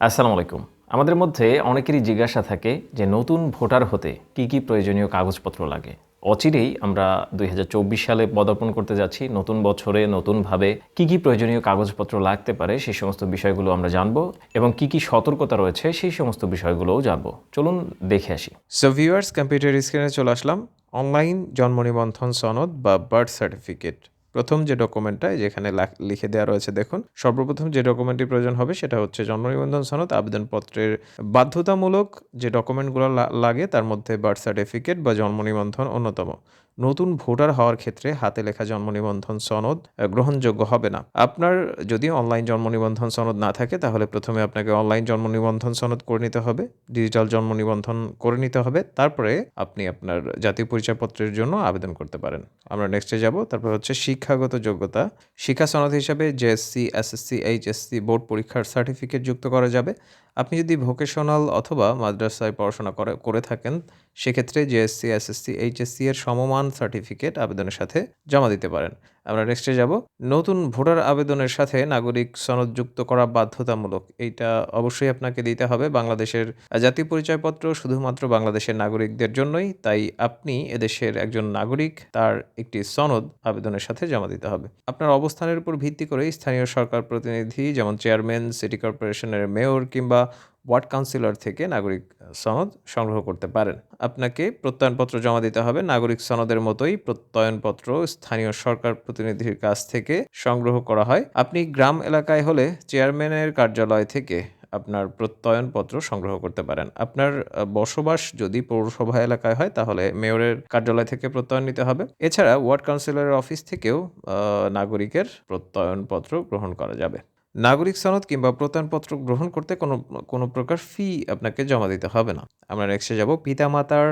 আসসালামু আলাইকুম। আমাদের মধ্যে অনেকেরই জিজ্ঞাসা থাকে যে নতুন ভোটার হতে কি কি প্রয়োজনীয় কাগজপত্র লাগে। অচিরেই আমরা দুই হাজার চব্বিশ সালে পদার্পণ করতে যাচ্ছি, নতুন বছরে নতুনভাবে কি কি প্রয়োজনীয় কাগজপত্র লাগতে পারে সেই সমস্ত বিষয়গুলো আমরা জানব এবং কি কি সতর্কতা রয়েছে সেই সমস্ত বিষয়গুলোও জানব। চলুন দেখে আসি। সো ভিউয়ার্স কম্পিউটার স্ক্রিনে চলে আসলাম। অনলাইন জন্ম নিবন্ধন সনদ বা বার্থ সার্টিফিকেট প্রথম যে ডকুমেন্টটা যেখানে লিখে দেওয়া রয়েছে, দেখুন, সর্বপ্রথম যে ডকুমেন্টটি প্রয়োজন হবে সেটা হচ্ছে জন্ম নিবন্ধন সনদ, আবেদনপত্রের বাধ্যতামূলক যে ডকুমেন্টগুলো লাগে, তার মধ্যে বার্থ সার্টিফিকেট বা জন্ম নিবন্ধন অন্যতম। নতুন ভোটার হওয়ার ক্ষেত্রে হাতে লেখা জন্ম নিবন্ধন সনদ গ্রহণযোগ্য হবে না। আপনার যদি অনলাইন জন্ম নিবন্ধন সনদ না থাকে, তাহলে প্রথমে আপনাকে অনলাইন জন্ম নিবন্ধন সনদ করে নিতে হবে ডিজিটাল জন্ম নিবন্ধন করে নিতে হবে, তারপরে আপনি আপনার জাতীয় পরিচয়পত্রের জন্য আবেদন করতে পারেন। আমরা নেক্সটে যাব, তারপর হচ্ছে শিক্ষাগত যোগ্যতা। শিক্ষা সনদ হিসাবে জেএসসি এসএসসি এইচএসসি বোর্ড পরীক্ষার সার্টিফিকেট যুক্ত করা যাবে। আপনি যদি ভোকেশনাল অথবা মাদ্রাসায় পড়াশোনা করে করে থাকেন সেক্ষেত্রে জেএসসি এসএসসি এইচএসসি এর সমমান সার্টিফিকেট আবেদনের সাথে জমা দিতে পারেন। আমরা নেক্সটে যাব। নতুন ভোটার আবেদনের সাথে নাগরিক সনদ যুক্ত করা বাধ্যতামূলক। এইটা অবশ্যই আপনাকে দিতে হবে। বাংলাদেশের জাতীয় পরিচয়পত্র শুধুমাত্র বাংলাদেশের নাগরিকদের জন্যই, তাই আপনি এদেশের একজন নাগরিক, তার একটি সনদ আবেদনের সাথে জমা দিতে হবে। আপনার অবস্থানের উপর ভিত্তি করে স্থানীয় সরকার প্রতিনিধি, যেমন চেয়ারম্যান সিটি কর্পোরেশনের মেয়র কিংবা ওয়ার্ড কাউন্সিলর থেকে নাগরিক সনদ সংগ্রহ করতে পারেন। আপনাকে প্রত্যয়নপত্র জমা দিতে হবে। নাগরিক সনদের মতোই প্রত্যয়নপত্র স্থানীয় সরকার প্রতিনিধির কাছ থেকে সংগ্রহ করা হয়। আপনি গ্রাম এলাকায় হলে চেয়ারম্যানের কার্যালয় থেকে আপনার প্রত্যয়নপত্র সংগ্রহ করতে পারেন। আপনার বসবাস যদি পৌরসভা এলাকায় হয়, তাহলে মেয়রের কার্যালয় থেকে প্রত্যয়ন নিতে হবে। এছাড়া ওয়ার্ড কাউন্সিলরের অফিস থেকেও নাগরিকের প্রত্যয়নপত্র গ্রহণ করা যাবে। নাগরিক সনদ কিংবা প্রত্যয়নপত্র গ্রহণ করতে কোনো কোনো প্রকার ফি আপনাকে জমা দিতে হবে না। আমরা নেক্সটে যাব পিতামাতার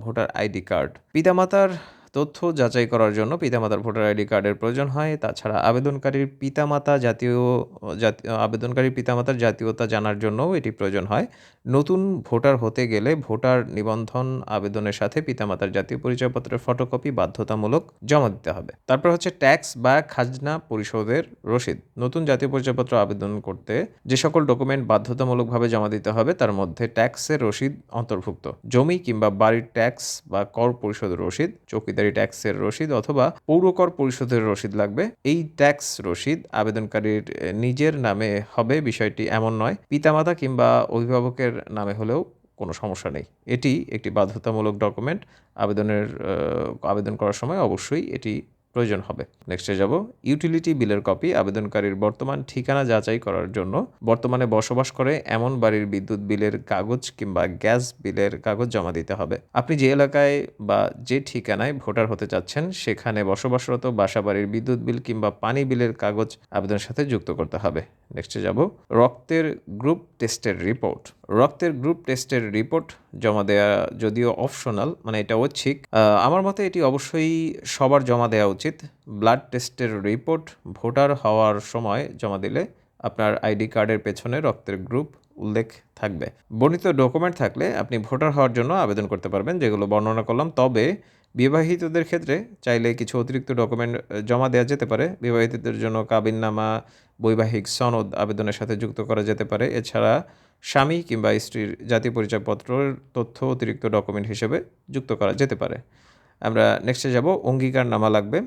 ভোটার আইডি কার্ড। পিতামাতার তথ্য যাচাই করার জন্য পিতামাতার ভোটার আইডি কার্ডের প্রয়োজন হয়। তাছাড়া আবেদনকারীর পিতামাতা জাতীয় আবেদনকারী পিতামাতার জাতীয়তা জানার জন্যও এটি প্রয়োজন হয়। নতুন ভোটার হতে গেলে ভোটার নিবন্ধন আবেদনের সাথে পিতামাতার জাতীয় পরিচয়পত্রের ফটোকপি বাধ্যতামূলক জমা দিতে হবে। তারপর হচ্ছে ট্যাক্স বা খাজনা পরিশোধের রসিদ। নতুন জাতীয় পরিচয়পত্র আবেদন করতে যে সকল ডকুমেন্ট বাধ্যতামূলকভাবে জমা দিতে হবে, তার মধ্যে ট্যাক্সের রসিদ অন্তর্ভুক্ত। জমি কিংবা বাড়ির ট্যাক্স বা কর পরিশোধের রসিদ, চৌকিদারি ট্যাক্সের রসিদ অথবা পৌরকর পরিশোধের রসিদ লাগবে। এই ট্যাক্স রসিদ আবেদনকারীর নিজের নামে হবে, বিষয়টি এমন নয়। পিতামাতা কিংবা অভিভাবকের নামে হলেও কোনো সমস্যা নেই। এটি একটি বাধ্যতামূলক ডকুমেন্ট। আবেদনের আবেদন করার সময় অবশ্যই এটি প্রয়োজন হবে। নেক্সটে যাব। ইউটিলিটি বিলের কপি আবেদনকারীর বর্তমান ঠিকানা যাচাই করার জন্য। বর্তমানে বসবাস করে এমন বাড়ির বিদ্যুৎ বিলের কাগজ কিংবা গ্যাস বিলের কাগজ জমা দিতে হবে। আপনি যে এলাকায় বা যে ঠিকানায় ভোটার হতে চাচ্ছেন, সেখানে বসবাসরত বাসাবাড়ির বিদ্যুৎ বিল কিংবা পানি বিলের কাগজ আবেদনের সাথে যুক্ত করতে হবে। নেক্সটে যাব। রক্তের গ্রুপ টেস্টের রিপোর্ট রক্তের গ্রুপ টেস্টের রিপোর্ট জমা দেওয়া যদিও অপশনাল মানে এটা ঐচ্ছিক আমার মতে এটি অবশ্যই সবার জমা দেওয়া উচিত। ব্লাড টেস্টের রিপোর্ট ভোটার হওয়ার সময় জমা দিলে আপনার আইডি কার্ডের পেছনে রক্তের গ্রুপ উল্লেখ থাকবে। বর্ণিত ডকুমেন্ট থাকলে আপনি ভোটার হওয়ার জন্য আবেদন করতে পারবেন, যেগুলো বর্ণনা করলাম। তবে বিবাহিতদের ক্ষেত্রে চাইলে কিছু অতিরিক্ত ডকুমেন্ট জমা দেওয়া যেতে পারে। বিবাহিতদের জন্য কাবিননামা, বৈবাহিক সনদ আবেদনের সাথে যুক্ত করা যেতে পারে। এছাড়া স্বামী কিংবা স্ত্রীর জাতীয় পরিচয়পত্রের তথ্য, অতিরিক্ত ডকুমেন্ট হিসেবে যুক্ত করা যেতে পারে। আমরা নেক্সটে যাব অঙ্গীকার নামা লাগবে।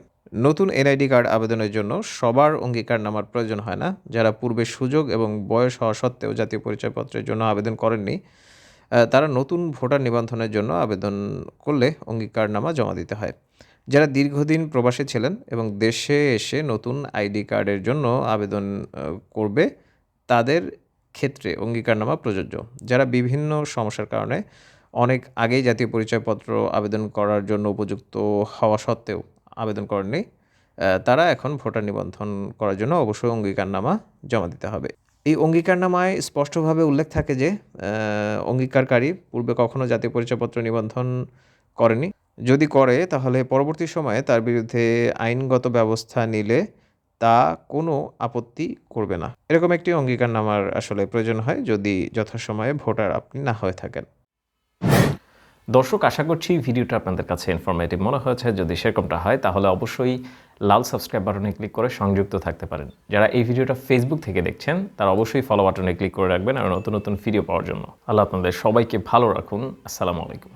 নতুন এনআইডি কার্ড আবেদনের জন্য সবার অঙ্গীকার নামার প্রয়োজন হয় না। যারা পূর্বে সুযোগ এবং বয়স হওয়া সত্ত্বেও জাতীয় পরিচয়পত্রের জন্য আবেদন করেননি তারা নতুন ভোটার নিবন্ধনের জন্য আবেদন করলে অঙ্গীকারনামা জমা দিতে হয়। যারা দীর্ঘদিন প্রবাসী ছিলেন এবং দেশে এসে নতুন আইডি কার্ডের জন্য আবেদন করবে, তাদের ক্ষেত্রে অঙ্গীকারনামা প্রযোজ্য। যারা বিভিন্ন সমস্যার কারণে অনেক আগেই জাতীয় পরিচয়পত্র আবেদন করার জন্য উপযুক্ত হওয়া সত্ত্বেও আবেদন করেননি তারা এখন ভোটার নিবন্ধন করার জন্য অবশ্যই অঙ্গীকারনামা জমা দিতে হবে। এই অঙ্গীকারনামায় স্পষ্টভাবে উল্লেখ থাকে যে অঙ্গীকারকারী পূর্বে কখনো জাতীয় পরিচয়পত্র নিবন্ধন করেনি। যদি করে, তাহলে পরবর্তী সময়ে তার বিরুদ্ধে আইনগত ব্যবস্থা নিলে তা কোনো আপত্তি করবে না। এরকম একটি অঙ্গীকারনামার আসলে প্রয়োজন হয় যদি যথাসময়ে ভোটার আপনি না হয়ে থাকেন। দর্শক, আশা করছি ভিডিওটা আপনাদের কাছে ইনফরমেটিভ মনে হয়েছে। যদি সেরকমটা হয়, তাহলে অবশ্যই লাল সাবস্ক্রাইব বাটনে ক্লিক করে সংযুক্ত থাকতে পারেন। যারা এই ভিডিওটা ফেসবুক থেকে দেখছেন, তারা অবশ্যই ফলো বাটনে ক্লিক করে রাখবেন আর নতুন নতুন ভিডিও পাওয়ার জন্য। আল্লাহ আপনাদের সবাইকে ভালো রাখুন। আসসালামু আলাইকুম।